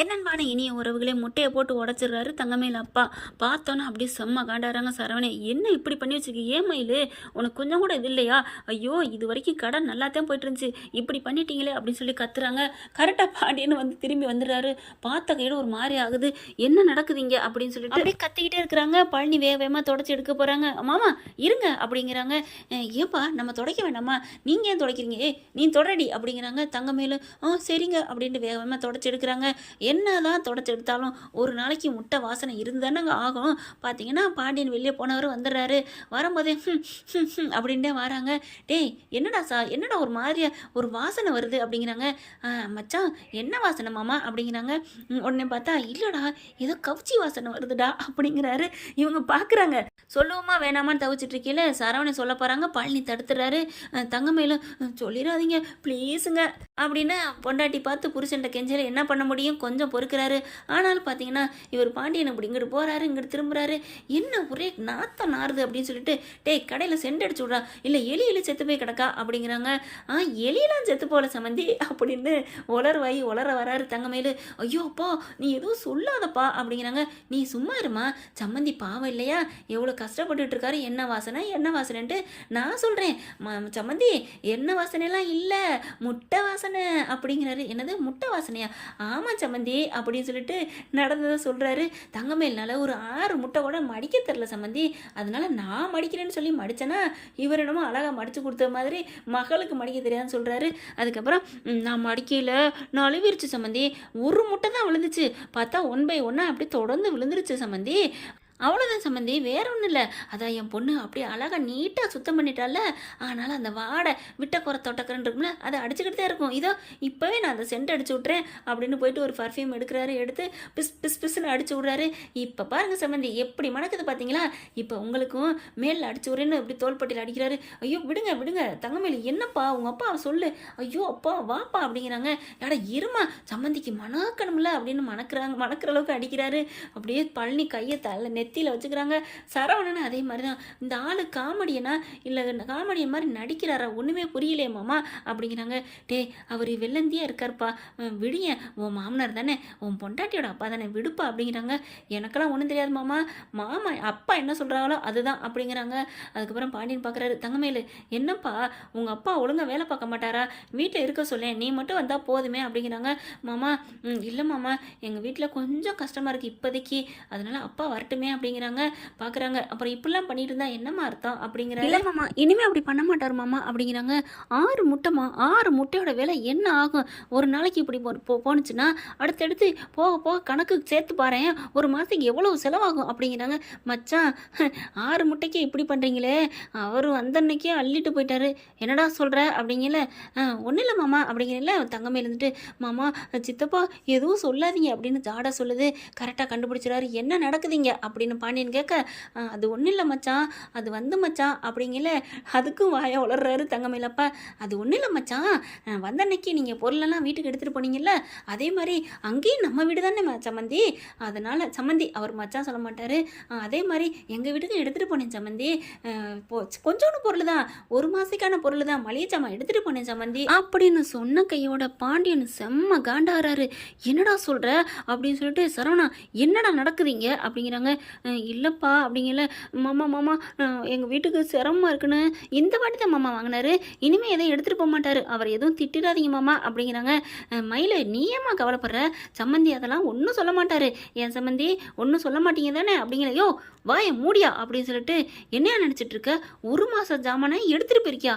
என்னன்பான இனிய உறவுகளே முட்டையை போட்டு உடச்சிடுறாரு தங்கமேல அப்பா. பார்த்தோன்னே அப்படியே செம்ம காண்டாடுறாங்க சரவணே. என்ன இப்படி பண்ணி வச்சிருக்க? ஏன் மயிலு? உனக்கு கொஞ்சம் கூட இது இல்லையா? ஐயோ இது வரைக்கும் கடை நல்லா தான் போயிட்டு இருந்துச்சு இப்படி பண்ணிட்டீங்களே அப்படின்னு சொல்லி கத்துறாங்க. கரெக்டாக பாண்டியன்னு வந்து திரும்பி வந்துடுறாரு. பார்த்த கையில் ஒரு மாதிரி ஆகுது. என்ன நடக்குதுங்க அப்படின்னு சொல்லிட்டு அப்படியே கத்திக்கிட்டே இருக்கிறாங்க. பழனி வேக வேகமாக தொடச்சி எடுக்க போகிறாங்க மாமா இருங்க அப்படிங்கிறாங்க. ஏப்பா நம்ம துடைக்க வேண்டாமா? நீங்கள் ஏன் துடைக்கிறீங்க? ஏய் நீ தொடடி அப்படிங்கிறாங்க தங்கமேலு ஆ சரிங்க அப்படின்ட்டு வேக வேகமாக தொடச்சி எடுக்கிறாங்க. என்னதான் தொடச்சி எடுத்தாலும் ஒரு நாளைக்கு முட்டை வாசனை இருந்தானங்க ஆகும். பார்த்தீங்கன்னா பாண்டியன் வெளியே போனவர் வந்துடுறாரு. வரும்போதே "ஹம், அப்படின்ட்டே வராங்க. டேய் என்னடா சா என்னடா ஒரு மாதிரியா ஒரு வாசனை வருது? அப்படிங்கிறாங்க. மச்சான் என்ன வாசனை மாமா? அப்படிங்கிறாங்க. உடனே பார்த்தா இல்லைடா ஏதோ கவுச்சி வாசனை வருதுடா அப்படிங்கிறாரு. இவங்க பார்க்குறாங்க சொல்லுவோமா வேணாமான்னு தவிச்சிட்டு இருக்கையில சரவணை சொல்ல போகிறாங்க பழனி தடுத்துறாரு. "அஹ், தங்கமேலும் சொல்லிடாதீங்க ப்ளீஸுங்க அப்படின்னு பொண்டாட்டி பார்த்து புருஷன்ட்ட கெஞ்சல என்ன பண்ண முடியும்? கொஞ்சம் கொஞ்சம் பொறுக்கிறாரு. ஆனாலும் பார்த்தீங்கன்னா இவர் பாண்டியனை இப்படி இங்கிட்டு போகிறாரு இங்கிட்டு திரும்புகிறாரு என்ன ஒரே நாத்தம் நாறுது அப்படின்னு சொல்லிட்டு டேய் கடையில் செண்டடிச்சு விட்றா. இல்லை எலி எலி செத்து போய் கிடக்கா அப்படிங்கிறாங்க. ஆ எலியெல்லாம் செத்து போல சம்மந்தி அப்படின்னு உளர்வாய் உலர வராரு தங்கமேலு ஐயோ அப்பா நீ எதுவும் சொல்லாதப்பா அப்படிங்கிறாங்க. நீ சும்மா இருமா. சம்மந்தி பாவம் இல்லையா? எவ்வளோ கஷ்டப்பட்டுட்டு இருக்காரு. என்ன வாசனை என்ன வாசனைன்ட்டு நான் சொல்கிறேன் சம்மந்தி என்ன வாசனைலாம் இல்லை. முட்டை வாசனை அப்படிங்கிறாரு. என்னது? முட்டை வாசனையா? ஆமாம் சம்மந்தி. அப்படின்னு சொல்லிட்டு நடந்ததை சொல்கிறாரு தங்கமேல்னால ஒரு ஆறு முட்டை கூட மடிக்க தெரில சம்மந்தி அதனால் நான் மடிக்கிறேன்னு சொல்லி மடித்தேன்னா இவரிடமும் அழகாக மடித்து கொடுத்த மாதிரி மகளுக்கு மடிக்க தெரியாதுன்னு சொல்கிறாரு அதுக்கப்புறம் நான் மடிக்கையில் நான் அழுவிருச்சு சம்மந்தி ஒரு முட்டை தான் விழுந்துச்சு. பார்த்தா ஒன் பை ஒன்னாக அப்படியே தொடர்ந்து விழுந்துருச்சு சம்மந்தி அவ்வளோதான் சம்மந்தி வேற ஒன்றும் இல்லை அதான் என் பொண்ணு அப்படியே அழகாக நீட்டாக சுத்தம் பண்ணிட்டால அதனால் அந்த வாடை விட்ட குறை தொட்டக்கரன் இருக்கும்ல அதை அடிச்சுக்கிட்டு தான் இருக்கும். இதோ இப்போவே நான் அந்த சென்ட் அடிச்சு விட்றேன் அப்படின்னு போயிட்டு ஒரு பர்ஃப்யூம் எடுக்கிறாரு எடுத்து பிஸ் பிஸ் பிஸ்ன்னு அடிச்சு விட்றாரு. இப்போ பாருங்க சம்மந்தி எப்படி மணக்குது பார்த்தீங்களா இப்போ உங்களுக்கும் மேலில் அடிச்சு விட்றேன்னு இப்படி தோள்பட்டியில் அடிக்கிறாரு. ஐயோ விடுங்க விடுங்க. தங்கமேலி என்னப்பா உங்கள் அப்பா சொல்லு. ஐயோ அப்பா வாப்பா அப்படிங்கிறாங்க. எடா இருமா சம்மந்திக்கு மணக்கணும்ல அப்படின்னு மணக்கிறாங்க மணக்கிற அளவுக்கு அடிக்கிறாரு. அப்படியே பழனி கையை தலை நெத்தியில் வச்சுக்கிறாங்க. சரவணன் அதே மாதிரி தான் இந்த ஆள் காமெடியனா? இல்லை காமெடியன் மாதிரி நடிக்கிறாரா? ஒன்றுமே புரியலையே மாமா அப்படிங்கிறாங்க. டே அவர் வெள்ளந்தியா இருக்கார்ப்பா. விடிய உன் மாமனார் தானே. உன் பொண்டாட்டியோட அப்பா தானே. விடுப்பா அப்படிங்கிறாங்க. எனக்கெல்லாம் ஒன்றும் தெரியாது மாமா. மாமா அப்பா என்ன சொல்கிறாங்களோ அதுதான் அப்படிங்கிறாங்க. அதுக்கப்புறம் பாண்டியன் பார்க்குறாரு தங்கமேலு என்னப்பா உங்கள் அப்பா ஒழுங்காக வேலை பார்க்க மாட்டாரா? வீட்டில் இருக்க சொல்லேன். நீ மட்டும் வந்தால் போதுமே அப்படிங்கிறாங்க. மாமா இல்லை மாமா. எங்கள் வீட்டில் கொஞ்சம் கஷ்டமாக இருக்குது இப்போதைக்கு. அதனால அப்பா வரட்டுமே அப்படிங்கிறாங்க. பார்க்குறாங்க அப்புறம் இப்படிலாம் பண்ணிட்டு இருந்தா என்னம்மா அர்த்தம்? அப்படிங்கிற இல்லை மாமா இனிமேல் அப்படி பண்ண மாட்டார் மாமா அப்படிங்கிறாங்க. ஆறு முட்டைமா ஆறு முட்டையோட விலை என்ன ஆகும்? ஒரு நாளைக்கு இப்படி போ- போ- போணுச்சுன்னா அடுத்தடுத்து போக போக கணக்கு சேர்த்து பாரு ஒரு மாதத்துக்கு எவ்வளோ செலவாகும்? அப்படிங்கிறாங்க. மச்சான் ஆறு முட்டைக்கு இப்படி பண்ணுறீங்களே அவர் வந்த அன்னைக்கே அள்ளிட்டு போயிட்டாரு. என்னடா சொல்கிற அப்படிங்கல. ஒன்றும் இல்லை மாமா அப்படிங்கிறல தங்கமே இருந்துட்டு மாமா சித்தப்பா எதுவும் சொல்லாதீங்க அப்படின்னு ஜாடா சொல்லுது. கரெக்டாக கண்டுபிடிச்சிடாரு என்ன நடக்குதுங்க அப்படின்னு பாண்டியன் கேட்க அது ஒன்றும் இல்லை மச்சான் அது வந்து மச்சான் அப்படிங்கல அதுக்கும் வாய வளர்றாரு தங்கமேலப்பா அது ஒன்றும் இல்லை மச்சான் வந்த அன்னைக்கு நீங்கள் பொருளெல்லாம் வீட்டுக்கு எடுத்துகிட்டு போனீங்கல்ல அதே மாதிரி அங்கேயும் நம்ம வீடு தானே சமந்தி சம்மந்தி? அதனால் சம்மந்தி அவர் மச்சான் சொல்ல மாட்டார். அதே மாதிரி எங்கள் வீட்டுக்கு எடுத்துகிட்டு போனேன் சம்மந்தி போ கொஞ்சோண்டு பொருள் தான் ஒரு மாதத்துக்கான பொருள் தான் மளிகை சாமான் எடுத்துகிட்டு போனேன் சம்மந்தி. அப்படின்னு சொன்ன கையோட பாண்டியன் செம்ம காண்டாகிறாரு என்னடா சொல்கிற அப்படின்னு சொல்லிட்டு சரவணா என்னடா நடக்குதுங்க அப்படிங்கிறாங்க. இல்லைப்பா அப்படிங்கல. மாமா மாமா எங்கள் வீட்டுக்கு சிரமமாக இருக்குன்னு இந்த வாட்டி தான் மாமா வாங்கினாரு. இனிமேல் எதையும் எடுத்துகிட்டு போக மாட்டார். அவர் எதுவும் திட்டிடாதீங்க மாமா அப்படிங்கிறாங்க. மயில் மயிலு நீ கவலைப்படுற? சம்மந்தி அதெல்லாம் ஒன்றும் சொல்ல மாட்டார். என் சம்மந்தி ஒன்றும் சொல்ல மாட்டீங்க தானே? அப்படிங்கிற யோ வாய மூடியா அப்படின்னு சொல்லிட்டு என்னையா நினச்சிட்டு இருக்க? ஒரு மாதம் ஜாமானை எடுத்துகிட்டு போயிருக்கியா?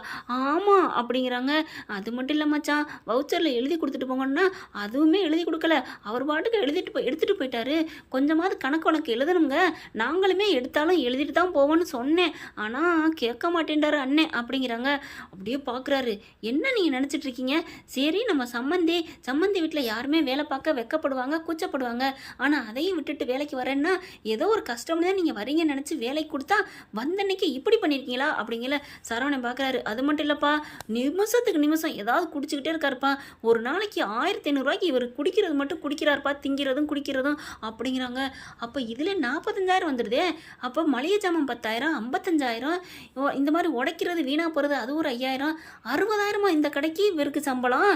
ஆமாம் அப்படிங்கிறாங்க. அது மட்டும் இல்லை மச்சான் வவுச்சரில் எழுதி கொடுத்துட்டு போங்கன்னா அதுவுமே எழுதி கொடுக்கல. அவர் பாட்டுக்கு எழுதிட்டு போய் எடுத்துகிட்டு போயிட்டாரு. கொஞ்சமாவது கணக்கு உனக்கு எழுதணுங்க. நாங்களுமே எடுத்தாலும் எழுதிட்டு தான் போவோன்னு சொன்னேன். ஆனால் கேட்க மாட்டேன்டாரு அண்ணன் அப்படிங்கிறாங்க. அப்படியே பார்க்குறாரு என்ன நீங்கள் நினச்சிட்டு இருக்கீங்க? சரி நம்ம சம்மந்தி சம்மந்தி வீட்டில் யாருமே வேலை பார்க்க வெக்கப்படுவாங்க கூச்சப்படுவாங்க. ஆனால் அதையும் விட்டுட்டு வேலைக்கு வரேன்னா ஏதோ ஒரு கஷ்டம்னு தான் நீங்கள் வரீங்கன்னு நினச்சி வேலைக்கு கொடுத்தா வந்தன்னைக்கு இப்படி பண்ணியிருக்கீங்களா அப்படிங்கிற சரவணன் பார்க்குறாரு அது மட்டும் இல்லைப்பா நிமிஷத்துக்கு நிமிஷம் ஏதாவது குடிச்சிக்கிட்டே இருக்காருப்பா. ஒரு நாளைக்கு ஆயிரத்தி ஐநூறுரூவாய்க்கு இவர் குடிக்கிறது மட்டும் குடிக்கிறாருப்பா திங்கிறதும் குடிக்கிறதும் அப்படிங்கிறாங்க. அப்போ இதில் நாற்பது முப்பத்தஞ்சாயிரம் வந்துடுதே அப்போ மளிகை ஜாமான் பத்தாயிரம் ஐம்பத்தஞ்சாயிரம் ஓ, இந்த மாதிரி உடைக்கிறது வீணாக போகிறது அது ஒரு ஐயாயிரம் அறுபதாயிரமா இந்த கடைக்கு இவருக்கு சம்பளம்.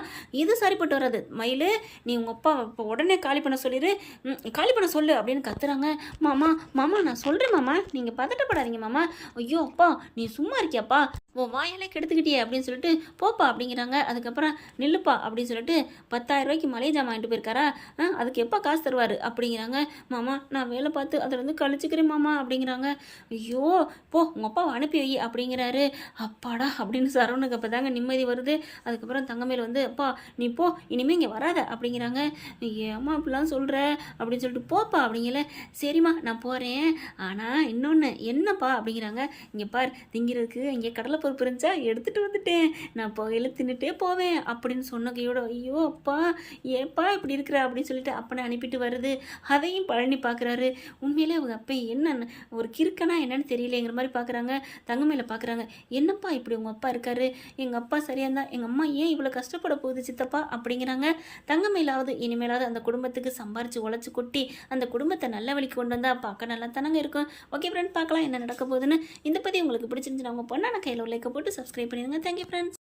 இது சரிப்பட்டு வராது. மயில் நீ உங்கள் அப்பா இப்போ உடனே காலி பண்ண சொல்லிடு ம், காலி பண்ண சொல்லு அப்படின்னு கத்துறாங்க. மாமா மாமா நான் சொல்கிறேன் மாமா. நீங்கள் பதட்டப்படாதீங்க மாமா. ஐயோ அப்பா நீ சும்மா இருக்கியாப்பா? ஓ வாயாலே கெடுத்துக்கிட்டியே அப்படின்னு சொல்லிட்டு போப்பா அப்படிங்கிறாங்க. அதுக்கப்புறம் நில்லுப்பா அப்படின்னு சொல்லிட்டு பத்தாயிரம் ரூபாய்க்கு மளிகை ஜாமான் வாங்கிட்டு போயிருக்காரா? ஆ, அதுக்கு எப்போ காசு தருவார்? அப்படிங்கிறாங்க. மாமா நான் வேலை பார்த்து அதில் வந்து வந்து கழிச்சுக்கிறேன் மாமா அப்படிங்கிறாங்க. ஐயோ போ உங்கள் அப்பாவை அனுப்பி வை அப்படிங்கிறாரு. அப்பாடா அப்படின்னு சரவணுக்கு அப்போ தாங்க நிம்மதி வருது. அதுக்கப்புறம் தங்கமேல் வந்து அப்பா நீ போ இனிமேல் இங்கே வராத அப்படிங்கிறாங்க. ஏமா அப்படிலாம் சொல்கிற அப்படின்னு சொல்லிட்டு போப்பா அப்படிங்கல. சரிம்மா நான் போகிறேன் ஆனால் இன்னொன்று என்னப்பா? அப்படிங்கிறாங்க. இங்கே பார் திங்கிறதுக்கு இங்கே கடலை பொறுப்பு இருந்துச்சா? எடுத்துகிட்டு வந்துட்டேன். நான் போகையில் தின்னுட்டே போவேன் அப்படின்னு சொன்ன கையோட ஐயோ அப்பா ஏப்பா இப்படி இருக்கிற? அப்படின்னு சொல்லிட்டு அப்பனை அனுப்பிட்டு வருது. அதையும் பழனி பார்க்குறாரு உண்மையிலே அவங்க அப்பா என்ன ஒரு கிறுக்கனா என்னன்னு தெரியலங்கிற மாதிரி பார்க்குறாங்க தங்கமையில் பார்க்குறாங்க என்னப்பா இப்படி உங்கள் அப்பா இருக்காரு? எங்கள் அப்பா சரியாக இருந்தால் எங்கள் அம்மா ஏன் இவ்வளோ கஷ்டப்பட போகுது சித்தப்பா? அப்படிங்கிறாங்க. தங்கமையிலாவது இனிமேலாவது அந்த குடும்பத்துக்கு சம்பாரித்து உழைச்சி கொட்டி அந்த குடும்பத்தை நல்ல வழிக்கு கொண்டு வந்தால் பார்க்க நல்லா தானங்க இருக்கும். ஓகே ஃப்ரெண்ட் பார்க்கலாம் என்ன நடக்க போகுதுன்னு. இந்த பற்றி உங்களுக்கு பிடிச்சிருந்துச்சு அவங்க பொண்ணான கையில் லைக்கை போட்டு சப்ஸ்கிரைப் பண்ணிடுங்க. Thank you friends